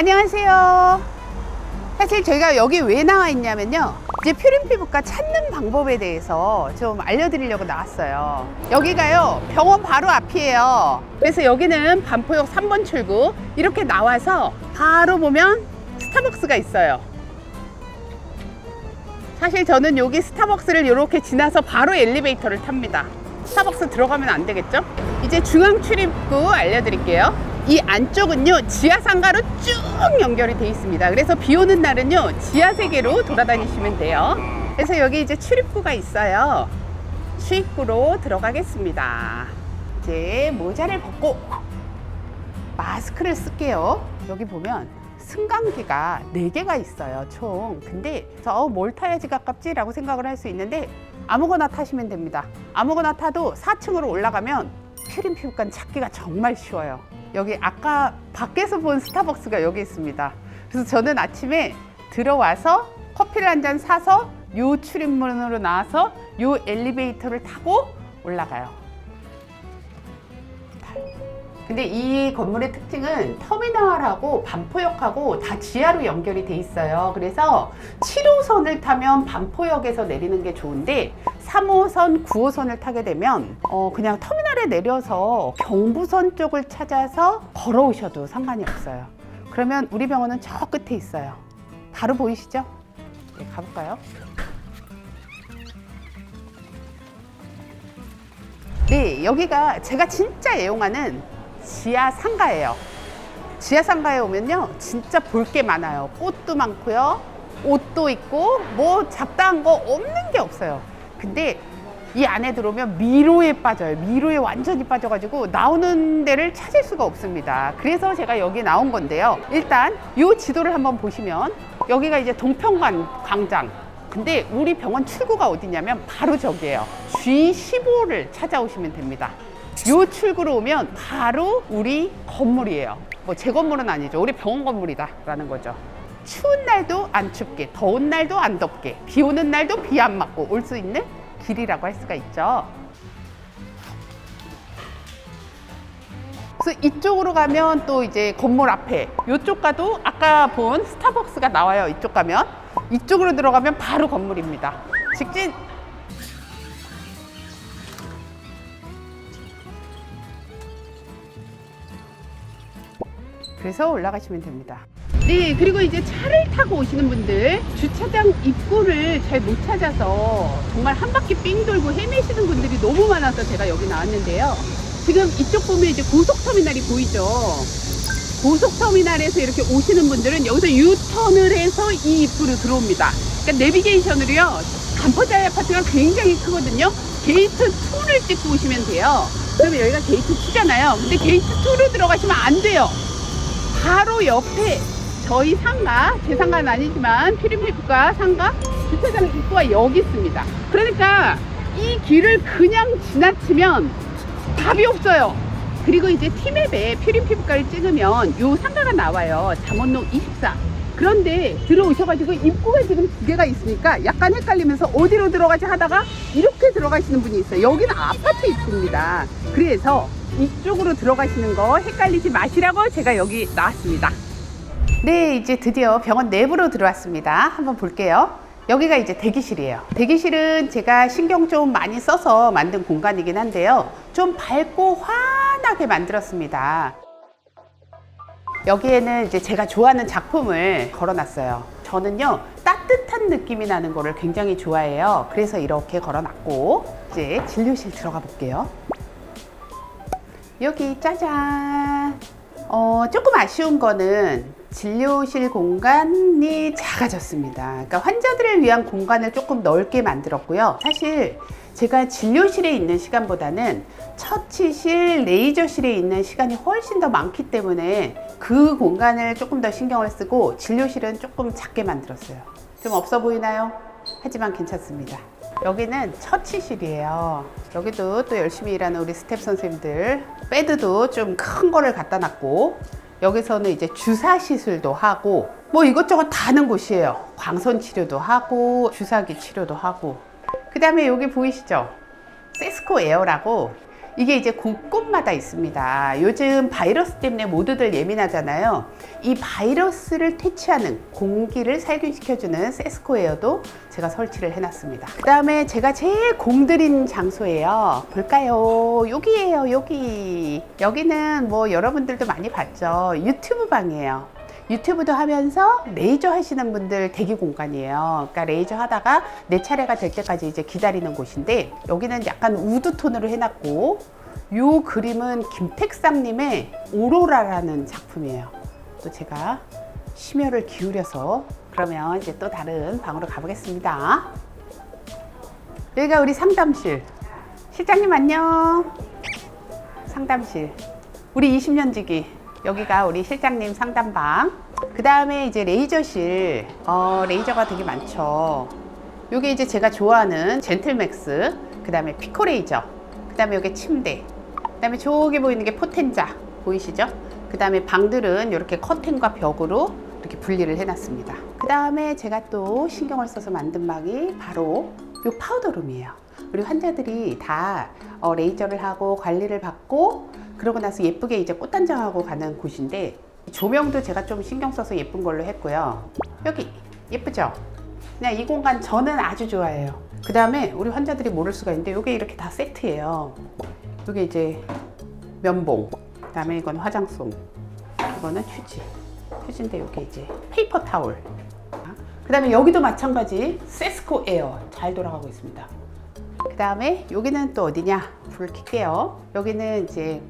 안녕하세요. 사실 저희가 여기 왜 나와 있냐면요. 이제 퓨린 피부과 찾는 방법에 대해서 좀 알려드리려고 나왔어요. 여기가요, 병원 바로 앞이에요. 그래서 여기는 반포역 3번 출구. 이렇게 나와서 바로 보면 스타벅스가 있어요. 사실 저는 여기 스타벅스를 이렇게 지나서 바로 엘리베이터를 탑니다. 스타벅스 들어가면 안 되겠죠? 이제 중앙 출입구 알려드릴게요. 이 안쪽은요 지하 상가로 쭉 연결이 돼 있습니다. 그래서 비 오는 날은요 지하 세계로 돌아다니시면 돼요. 그래서 여기 이제 출입구가 있어요. 출입구로 들어가겠습니다. 이제 모자를 벗고 마스크를 쓸게요. 여기 보면 승강기가 4개가 있어요, 총. 근데 저뭘 타야지 가깝지 라고 생각을 할 수 있는데 아무거나 타시면 됩니다. 아무거나 타도 4층으로 올라가면 퓨린 피부관 찾기가 정말 쉬워요. 여기 아까 밖에서 본 스타벅스가 여기 있습니다. 그래서 저는 아침에 들어와서 커피를 한 잔 사서 요 출입문으로 나와서 요 엘리베이터를 타고 올라가요. 근데 이 건물의 특징은 터미널하고 반포역하고 다 지하로 연결이 돼 있어요. 그래서 7호선을 타면 반포역에서 내리는 게 좋은데 3호선, 9호선을 타게 되면 어 그냥 터미널에 내려서 경부선 쪽을 찾아서 걸어오셔도 상관이 없어요. 그러면 우리 병원은 저 끝에 있어요. 바로 보이시죠? 네, 가볼까요? 네, 여기가 제가 진짜 애용하는 지하 상가예요. 지하 상가에 오면요, 진짜 볼 게 많아요. 꽃도 많고요, 옷도 있고, 뭐 잡다한 거 없는 게 없어요. 근데 이 안에 들어오면 미로에 빠져요. 미로에 완전히 빠져가지고 나오는 데를 찾을 수가 없습니다. 그래서 제가 여기 나온 건데요. 일단 이 지도를 한번 보시면 여기가 이제 동평관 광장. 근데 우리 병원 출구가 어디냐면 바로 저기예요. G15를 찾아오시면 됩니다. 요 출구로 오면 바로 우리 건물이에요. 뭐 제 건물은 아니죠. 우리 병원 건물이다라는 거죠. 추운 날도 안 춥게, 더운 날도 안 덥게, 비 오는 날도 비 안 맞고 올 수 있는 길이라고 할 수가 있죠. 그래서 이쪽으로 가면 또 이제 건물 앞에 이쪽 가도 아까 본 스타벅스가 나와요. 이쪽 가면 이쪽으로 들어가면 바로 건물입니다. 직진 그래서 올라가시면 됩니다. 네, 그리고 이제 차를 타고 오시는 분들 주차장 입구를 잘 못 찾아서 정말 한 바퀴 삥 돌고 헤매시는 분들이 너무 많아서 제가 여기 나왔는데요. 지금 이쪽 보면 이제 고속터미널이 보이죠. 고속터미널에서 이렇게 오시는 분들은 여기서 유턴을 해서 이 입구로 들어옵니다. 그러니까 내비게이션으로요. 간포자이 아파트가 굉장히 크거든요. 게이트 2를 찍고 오시면 돼요. 그러면 여기가 게이트 2잖아요. 근데 게이트 2로 들어가시면 안 돼요. 바로 옆에 저희 상가, 제 상가는 아니지만 퓨린피부과 상가 주차장 입구가 여기 있습니다. 그러니까 이 길을 그냥 지나치면 답이 없어요. 그리고 이제 티맵에 퓨린피부과를 찍으면 요 상가가 나와요. 잠원동 24. 그런데 들어오셔가지고 입구가 지금 두 개가 있으니까 약간 헷갈리면서 어디로 들어가지 하다가 이렇게 들어가시는 분이 있어요. 여기는 아파트 입구입니다. 그래서 이쪽으로 들어가시는 거 헷갈리지 마시라고 제가 여기 나왔습니다. 네, 이제 드디어 병원 내부로 들어왔습니다. 한번 볼게요. 여기가 이제 대기실이에요. 대기실은 제가 신경 좀 많이 써서 만든 공간이긴 한데요. 좀 밝고 환하게 만들었습니다. 여기에는 이제 제가 좋아하는 작품을 걸어놨어요. 저는요, 따뜻한 느낌이 나는 거를 굉장히 좋아해요. 그래서 이렇게 걸어놨고, 이제 진료실 들어가 볼게요. 여기 짜잔. 어, 조금 아쉬운 거는 진료실 공간이 작아졌습니다. 그러니까 환자들을 위한 공간을 조금 넓게 만들었고요. 사실 제가 진료실에 있는 시간보다는 처치실, 레이저실에 있는 시간이 훨씬 더 많기 때문에 그 공간을 조금 더 신경을 쓰고 진료실은 조금 작게 만들었어요. 좀 없어 보이나요? 하지만 괜찮습니다. 여기는 처치실이에요. 여기도 또 열심히 일하는 우리 스텝 선생님들 베드도 좀 큰 거를 갖다 놨고 여기서는 이제 주사 시술도 하고 뭐 이것저것 다 하는 곳이에요. 광선 치료도 하고 주사기 치료도 하고 그 다음에 여기 보이시죠? 세스코 에어라고 이게 이제 곳곳마다 있습니다. 요즘 바이러스 때문에 모두들 예민하잖아요. 이 바이러스를 퇴치하는 공기를 살균시켜주는 세스코에어도 제가 설치를 해놨습니다. 그 다음에 제가 제일 공들인 장소예요. 볼까요? 여기에요, 여기. 여기는 뭐 여러분들도 많이 봤죠. 유튜브 방이에요. 유튜브도 하면서 레이저 하시는 분들 대기 공간이에요. 그러니까 레이저 하다가 내 차례가 될 때까지 이제 기다리는 곳인데 여기는 약간 우드 톤으로 해놨고 요 그림은 김택삼님의 오로라라는 작품이에요. 또 제가 심혈을 기울여서 그러면 이제 또 다른 방으로 가보겠습니다. 여기가 우리 상담실. 실장님 안녕. 상담실. 우리 20년 지기. 여기가 우리 실장님 상담방. 그 다음에 이제 레이저실. 어, 레이저가 되게 많죠. 요게 이제 제가 좋아하는 젠틀맥스. 그 다음에 피코 레이저. 그 다음에 여기 침대. 그 다음에 저기 보이는 게 포텐자. 보이시죠? 그 다음에 방들은 이렇게 커튼과 벽으로 이렇게 분리를 해놨습니다. 그 다음에 제가 또 신경을 써서 만든 방이 바로 요 파우더룸이에요. 우리 환자들이 다 어, 레이저를 하고 관리를 받고 그러고 나서 예쁘게 이제 꽃단장하고 가는 곳인데 조명도 제가 좀 신경 써서 예쁜 걸로 했고요. 여기 예쁘죠? 그냥 이 공간 저는 아주 좋아해요. 그 다음에 우리 환자들이 모를 수가 있는데 이게 이렇게 다 세트예요. 이게 이제 면봉, 그 다음에 이건 화장솜, 이거는 휴지. 휴지인데 여기 이제 페이퍼 타올. 그 다음에 여기도 마찬가지 세스코 에어 잘 돌아가고 있습니다. 그 다음에 여기는 또 어디냐? 불을 켤게요. 여기는 이제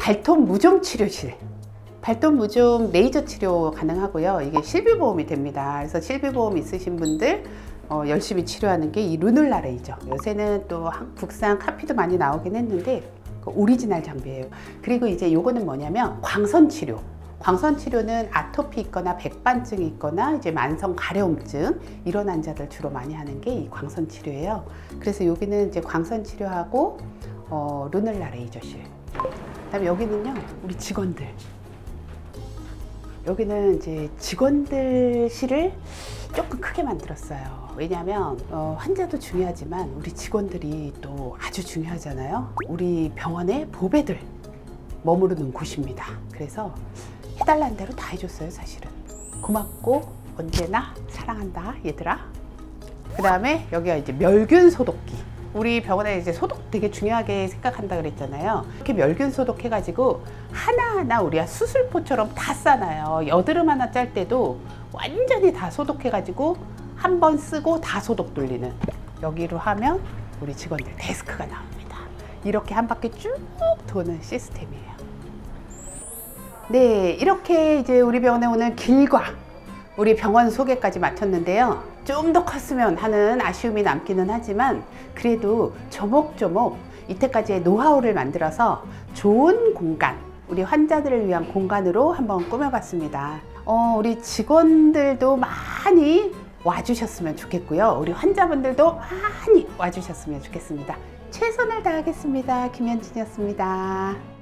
발톱 무좀 치료실. 발톱 무좀 레이저 치료 가능하고요. 이게 실비보험이 됩니다. 그래서 실비보험 있으신 분들 어, 열심히 치료하는 게 이 루눌라 레이저. 요새는 또 한- 국산 카피도 많이 나오긴 했는데 그 오리지널 장비예요. 그리고 이제 요거는 뭐냐면 광선 치료. 광선 치료는 아토피 있거나 백반증이 있거나 이제 만성 가려움증 이런 환자들 주로 많이 하는 게 이 광선 치료예요. 그래서 여기는 이제 광선 치료하고 어, 루넬라 레이저실. 그다음에 여기는요 우리 직원들. 여기는 이제 직원들실을 조금 크게 만들었어요. 왜냐하면 어, 환자도 중요하지만 우리 직원들이 또 아주 중요하잖아요. 우리 병원의 보배들 머무르는 곳입니다. 그래서 해달라는 대로 다 해줬어요, 사실은. 고맙고 언제나 사랑한다, 얘들아. 그 다음에 여기가 이제 멸균 소독기. 우리 병원에 이제 소독 되게 중요하게 생각한다 그랬잖아요. 이렇게 멸균 소독해가지고 하나하나 우리가 수술포처럼 다 싸놔요. 여드름 하나 짤 때도 완전히 다 소독해가지고 한 번 쓰고 다 소독 돌리는. 여기로 하면 우리 직원들 데스크가 나옵니다. 이렇게 한 바퀴 쭉 도는 시스템이에요. 네, 이렇게 이제 우리 병원에 오늘 길과 우리 병원 소개까지 마쳤는데요. 좀 더 컸으면 하는 아쉬움이 남기는 하지만 그래도 조목조목 이때까지의 노하우를 만들어서 좋은 공간, 우리 환자들을 위한 공간으로 한번 꾸며봤습니다. 어, 우리 직원들도 많이 와주셨으면 좋겠고요. 우리 환자분들도 많이 와주셨으면 좋겠습니다. 최선을 다하겠습니다. 김현진이었습니다.